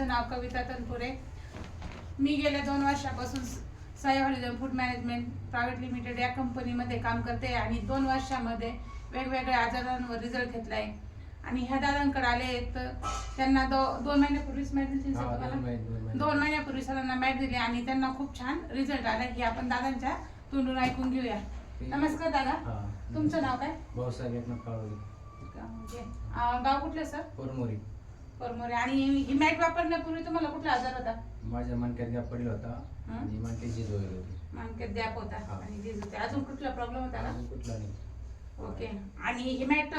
माझं नाव कविता तनपुरे. मी गेल्या दोन वर्षापासून holiday food management private limited या कंपनीमध्ये काम करते आणि दोन वर्षामध्ये वेगवेगळ्या आजारांवर रिझल्ट घेतला आहे आणि ह्या दादांकडे आले तर त्यांना दो दोन महिन्यापूर्वीच मॅट दिली दोन महिन्यापूर्वी सरांना मॅट दिली आणि त्यांना खूप छान रिझल्ट आला. हे आपण दादांच्या तोंडून ऐकून घेऊया. नमस्कार दादा. तुमचं नाव काय? भाऊसाहेब एकनाथ गाव कुठलं सर? कोरमोरी. परमोरे आणि ही मॅट वापरण्यापूर्वी तुम्हाला कुठला आजार होता? माझ्या मणक्यात गॅप पडला होता. हं? आणि मणक्यात झीज वगैरे होती. मानक्यात गॅप होता हा. आणि झीज होते. अजून कुठला प्रॉब्लेम होता का? अजून कुठला नाही. ओके. आणि ही मॅट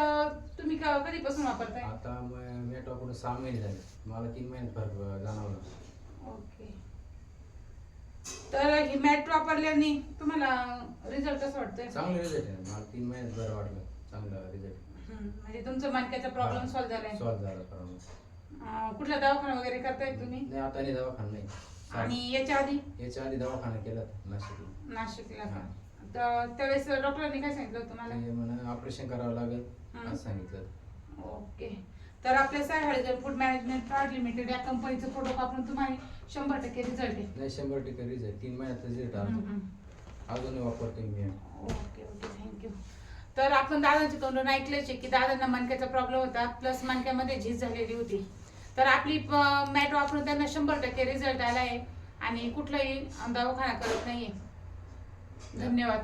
तुम्ही क- कधीपासून वापरताय? आता मेट वापरून सहा महिने झाले. मला तीन महिने फरक जाणवला. ओके. तर ही मॅट वापरल्याने तुम्हाला रिझल्ट कसं वाटतोय? चांगलं रिझल्ट आहे. मला तीन महिन्यात बरं वाटलं. चांगलं रिझल्ट हम्म, म्हणजे तुमचं मानक्याचा प्रॉब्लेम सॉल्व्ह झालाय. सॉल्व झाला प्रॉब्लेम अं, कुठला दवाखाना वगैरे करताय तुम्ही? नाही आता नाही दवाखाना नाही. आणि याच्या आधी? याच्या आधी दवाखाना केला नाशिकला. नाशिकला का. तर त्यावेळेस डॉक्टरांनी काय सांगितलं तुम्हाला? ते ऑपरेशन करावं लागेल. असं सांगितलं. ओके. तर आपल्या सायहाळीजर फूड मॅनेजमेंट प्रायव्हेट लिमिटेड या कंपनीचं प्रोडक्ट वापरून तुम्हाला शंभर टक्के रिझल्ट आहे. नाही शंभर टक्के रिझल्ट तीन महिन्यात रिझल्ट आला हम्म. अजूनही वापरतोय मी. Okay okay. तर आपण दादांच्या तोंडून ऐकलेच आहे की दादांना मणक्याचा प्रॉब्लेम होता प्लस मणक्यामध्ये झीज झालेली होती. तर आपली मॅट वापरून त्यांना शंभर टक्के रिझल्ट आला आहे आणि कुठलाही दवाखाना करत नाही धन्यवाद.